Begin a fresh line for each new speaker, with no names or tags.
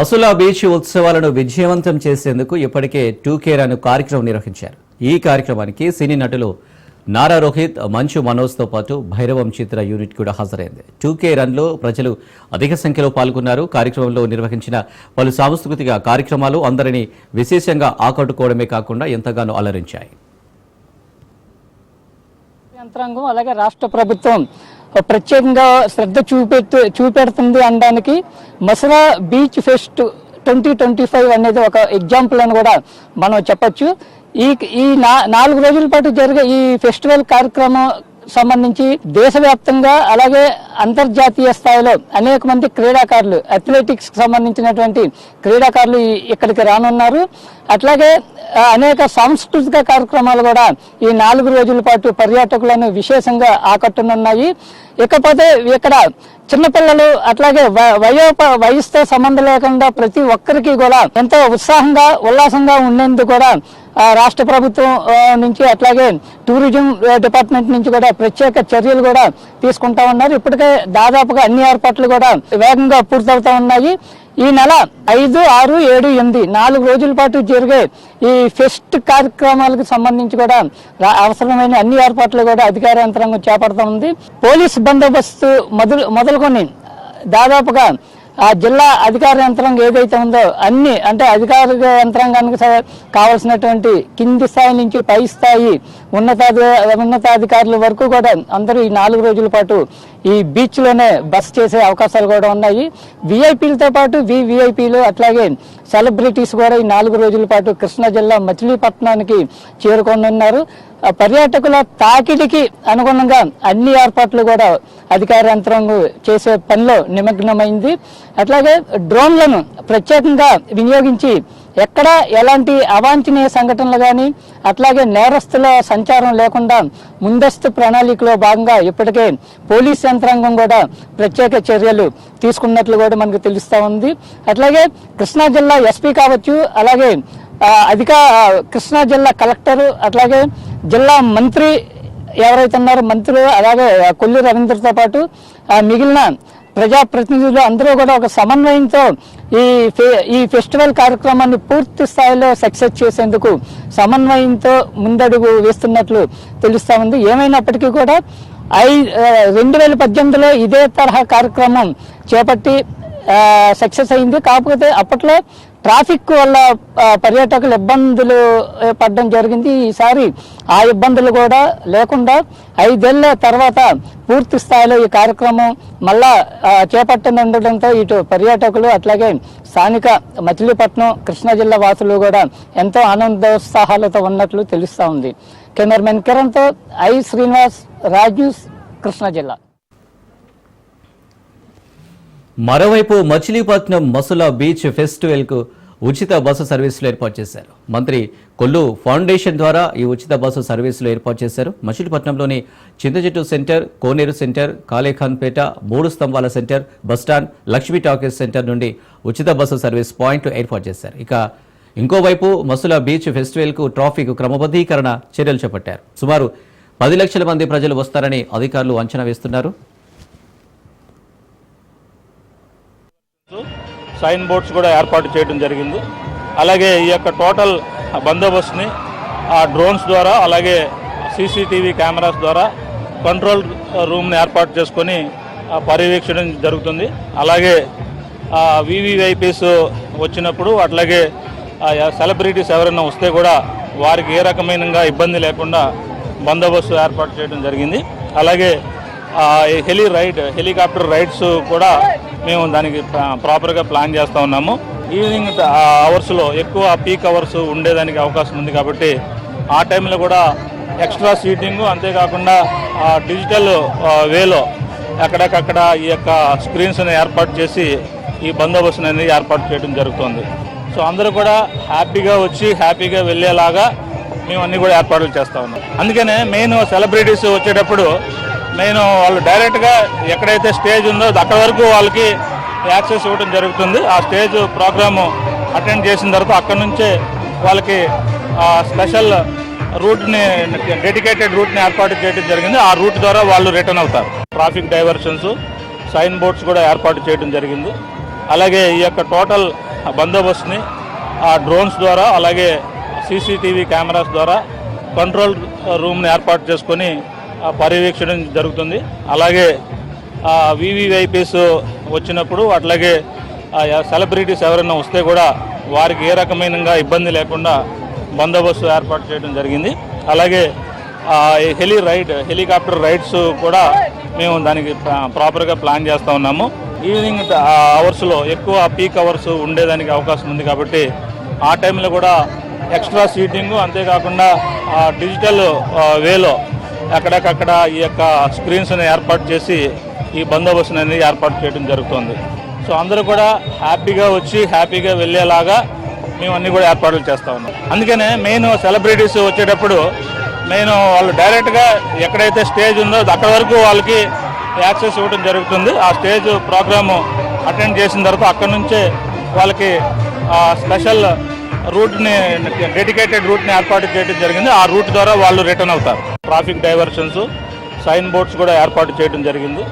అసులా beach ఉత్సవాలను విజయవంతం చేసేందుకు ఇప్పటికే టూ కేర్ అను కార్యక్రమం నిర్వహించారు. ఈ కార్యక్రమానికి సినీ నటులు నారా రోహిత్ మంచు మనోజ్తో పాటు భైరవం చిత్ర యూనిట్ కూడా హాజరైంది. టూ కే రన్లో ప్రజలు అధిక సంఖ్యలో పాల్గొన్నారు. కార్యక్రమంలో నిర్వహించిన పలు సాంస్కృతిక కార్యక్రమాలు అందరినీ విశేషంగా ఆకట్టుకోవడమే కాకుండా ఎంతగానో అలరించాయి.
యంత్రాంగం అలాగే రాష్ట్ర ప్రభుత్వం ప్రత్యేకంగా శ్రద్ధ చూపెట్టు చూపెడుతుంది అనడానికి మసరా beach fest twenty twenty five అనేది ఒక ఎగ్జాంపుల్ అని కూడా మనం చెప్పొచ్చు. ఈ ఈ నా- నాలుగు రోజుల పాటు జరిగే ఈ ఫెస్టివల్ కార్యక్రమం సంబంధించి దేశవ్యాప్తంగా అలాగే అంతర్జాతీయ స్థాయిలో అనేక మంది క్రీడాకారులు అథ్లెటిక్స్ సంబంధించినటువంటి క్రీడాకారులు ఇక్కడికి రానున్నారు. అట్లాగే అనేక సాంస్కృతిక కార్యక్రమాలు కూడా ఈ నాలుగు రోజుల పాటు పర్యాటకులను విశేషంగా ఆకట్టునున్నాయి. ఇకపోతే ఇక్కడ చిన్నపిల్లలు అట్లాగే వ- వయోప వయసుతో సంబంధం లేకుండా ప్రతి ఒక్కరికి కూడా ఎంతో ఉత్సాహంగా ఉల్లాసంగా ఉండేందుకు కూడా రాష్ట్ర ప్రభుత్వం నుంచి అట్లాగే టూరిజం డిపార్ట్మెంట్ నుంచి కూడా ప్రత్యేక చర్యలు కూడా తీసుకుంటా ఉన్నారు. ఇప్పటికే దాదాపుగా అన్ని ఏర్పాట్లు కూడా వేగంగా పూర్తవుతా ఉన్నాయి. ఈ నెల ఐదు ఆరు ఏడు ఎనిమిది నాలుగు రోజుల పాటు జరిగే ఈ ఫెస్ట్ కార్యక్రమాలకు సంబంధించి కూడా అవసరమైన అన్ని ఏర్పాట్లు కూడా అధికార యంత్రాంగం చేపడతా ఉంది. పోలీస్ బందోబస్తు మొదలు మొదలుకొని దాదాపుగా ఆ జిల్లా అధికార యంత్రాంగం ఏదైతే ఉందో అన్ని అంటే అధికార యంత్రాంగానికి కావాల్సినటువంటి కింది స్థాయి నుంచి పై స్థాయి ఉన్నతాధి ఉన్నతాధికారుల వరకు కూడా అందరూ ఈ నాలుగు రోజుల పాటు ఈ బీచ్లోనే బస్ చేసే అవకాశాలు కూడా ఉన్నాయి. విఐపీలతో పాటు వివిఐపీలు అట్లాగే సెలబ్రిటీస్ కూడా ఈ నాలుగు రోజుల పాటు కృష్ణా జిల్లా మచిలీపట్నానికి చేరుకోనున్నారు. పర్యాటకుల తాకిడికి అనుగుణంగా అన్ని ఏర్పాట్లు కూడా అధికార యంత్రాంగం చేసే పనిలో నిమగ్నమైంది. అట్లాగే డ్రోన్లను ప్రత్యేకంగా వినియోగించి ఎక్కడ ఎలాంటి అవాంఛనీయ సంఘటనలు కానీ అట్లాగే నేరస్తుల సంచారం లేకుండా ముందస్తు ప్రణాళికలో భాగంగా ఇప్పటికే పోలీస్ యంత్రాంగం కూడా ప్రత్యేక చర్యలు తీసుకున్నట్లు కూడా మనకు తెలుస్తూ ఉంది. అట్లాగే కృష్ణా జిల్లా ఎస్పీ కావచ్చు అలాగే అధిక కృష్ణా జిల్లా కలెక్టర్ అట్లాగే జిల్లా మంత్రి ఎవరైతే ఉన్నారో మంత్రులు అలాగే ఆ, కొల్లు రవీంద్రతో పాటు మిగిలిన ప్రజాప్రతినిధులు అందరూ కూడా ఒక సమన్వయంతో ఈ ఫె- ఈ ఫెస్టివల్ కార్యక్రమాన్ని పూర్తి స్థాయిలో సక్సెస్ చేసేందుకు సమన్వయంతో ముందడుగు వేస్తున్నట్లు తెలుస్తా ఉంది. ఏమైనప్పటికీ కూడా ఐ రెండు వేల పద్దెనిమిదిలో ఇదే తరహా కార్యక్రమం చేపట్టి సక్సెస్ అయింది. కాకపోతే అప్పట్లో ట్రాఫిక్ వల్ల పర్యాటకులు ఇబ్బందులు పడడం జరిగింది. ఈసారి ఆ ఇబ్బందులు కూడా లేకుండా ఐదేళ్ళ తర్వాత పూర్తి స్థాయిలో ఈ కార్యక్రమం మళ్ళా చేపట్టనుండటంతో ఇటు పర్యాటకులు అట్లాగే స్థానిక మచిలీపట్నం కృష్ణా జిల్లా వాసులు కూడా ఎంతో ఆనందోత్సాహాలతో ఉన్నట్లు తెలుస్తోంది కెమెరామెన్ కిరణ్తో ఐ శ్రీనివాస్ రాజ్యూస్ కృష్ణా జిల్లా.
మరోవైపు మచిలీపట్నం మసులా బీచ్ ఫెస్టివల్కు ఉచిత బస్సు సర్వీసులు ఏర్పాటు చేశారు. మంత్రి కొల్లు ఫౌండేషన్ ద్వారా ఈ ఉచిత బస్సు సర్వీసులు ఏర్పాటు చేశారు. మచిలీపట్నంలోని చింతచెట్టు సెంటర్ కోనేరు సెంటర్ కాళేఖాన్పేట మూడు స్తంభాల centre bus stand Lakshmi talkies centre నుండి ఉచిత బస్సు సర్వీస్ పాయింట్లు ఏర్పాటు చేశారు. ఇక ఇంకోవైపు మసులా బీచ్ ఫెస్టివల్కు ట్రాఫిక్ క్రమబద్ధీకరణ చర్యలు చేపట్టారు. సుమారు పది లక్షల మంది ప్రజలు వస్తారని అధికారులు అంచనా వేస్తున్నారు.
సైన్ బోర్డ్స్ కూడా ఏర్పాటు చేయడం జరిగింది. అలాగే ఈ యొక్క టోటల్ బందోబస్తుని ఆ డ్రోన్స్ ద్వారా అలాగే సీసీటీవీ కెమెరాస్ ద్వారా కంట్రోల్ రూమ్ని ఏర్పాటు చేసుకొని పర్యవేక్షణ జరుగుతుంది. అలాగే వివిఐపీస్ వచ్చినప్పుడు అట్లాగే సెలబ్రిటీస్ ఎవరైనా వస్తే కూడా వారికి ఏ రకమైన ఇబ్బంది లేకుండా బందోబస్తు ఏర్పాటు చేయడం జరిగింది. అలాగే హెలి రైడ్ హెలికాప్టర్ రైడ్స్ కూడా మేము దానికి ప్రాపర్గా ప్లాన్ చేస్తూ ఉన్నాము. ఈవినింగ్ అవర్స్లో ఎక్కువ పీక్ అవర్స్ ఉండేదానికి అవకాశం ఉంది కాబట్టి ఆ టైంలో కూడా ఎక్స్ట్రా సీటింగ్ అంతేకాకుండా ఆ, డిజిటల్ వేలో ఎక్కడికక్కడ ఈ యొక్క స్క్రీన్స్ని ఏర్పాటు చేసి ఈ బందోబస్తుని అనేది ఏర్పాటు చేయడం జరుగుతుంది. సో అందరూ కూడా హ్యాపీగా వచ్చి హ్యాపీగా వెళ్ళేలాగా మేము అన్నీ కూడా ఏర్పాట్లు చేస్తూ ఉన్నాం. అందుకనే మెయిన్ సెలబ్రిటీస్ వచ్చేటప్పుడు నేను వాళ్ళు డైరెక్ట్గా ఎక్కడైతే స్టేజ్ ఉందో అక్కడ వరకు వాళ్ళకి యాక్సెస్ ఇవ్వడం జరుగుతుంది. ఆ స్టేజ్ ప్రోగ్రాము అటెండ్ చేసిన తర్వాత అక్కడ నుంచే వాళ్ళకి ఆ స్పెషల్ రూట్ని డెడికేటెడ్ రూట్ని ఏర్పాటు చేయడం జరిగింది. ఆ రూట్ ద్వారా వాళ్ళు రిటర్న్ అవుతారు. ట్రాఫిక్ డైవర్షన్స్ సైన్ బోర్డ్స్ కూడా ఏర్పాటు చేయడం జరిగింది. అలాగే ఈ యొక్క టోటల్ బందోబస్తుని ఆ డ్రోన్స్ ద్వారా అలాగే సీసీటీవీ కెమెరాస్ ద్వారా కంట్రోల్ రూమ్ని ఏర్పాటు చేసుకొని పర్యవేక్షణ జరుగుతుంది. అలాగే వివిఐపీస్ వచ్చినప్పుడు అట్లాగే సెలబ్రిటీస్ ఎవరైనా వస్తే కూడా వారికి ఏ రకమైన ఇబ్బంది లేకుండా బందోబస్తు ఏర్పాటు చేయడం జరిగింది. అలాగే హెలి రైడ్ హెలికాప్టర్ రైడ్స్ కూడా మేము దానికి ప్రాపర్గా ప్లాన్ చేస్తూ ఉన్నాము. ఈవినింగ్ ఆ అవర్స్లో ఎక్కువ పీక్ అవర్స్ ఉండేదానికి అవకాశం ఉంది కాబట్టి ఆ టైంలో కూడా ఎక్స్ట్రా సీటింగ్ అంతేకాకుండా డిజిటల్ వేలో ఎక్కడికక్కడ ఈ యొక్క స్క్రీన్స్ని ఏర్పాటు చేసి ఈ బందోబస్తు అనేది ఏర్పాటు చేయడం జరుగుతుంది. సో అందరూ కూడా హ్యాపీగా వచ్చి హ్యాపీగా వెళ్ళేలాగా మేము అన్నీ కూడా ఏర్పాట్లు చేస్తా ఉన్నాం. అందుకనే మెయిన్ సెలబ్రిటీస్ వచ్చేటప్పుడు నేను వాళ్ళు డైరెక్ట్గా ఎక్కడైతే స్టేజ్ ఉందో అక్కడ వరకు వాళ్ళకి యాక్సెస్ ఇవ్వడం జరుగుతుంది. ఆ స్టేజ్ ప్రోగ్రాము అటెండ్ చేసిన తర్వాత అక్కడ నుంచే వాళ్ళకి స్పెషల్ రూట్ని డెడికేటెడ్ రూట్ని ఏర్పాటు చేయడం జరిగింది. ఆ రూట్ ద్వారా వాళ్ళు రిటర్న్ అవుతారు. ట్రాఫిక్ డైవర్షన్స్ సైన్ బోర్డ్స్ కూడా ఏర్పాటు చేయడం జరిగింది.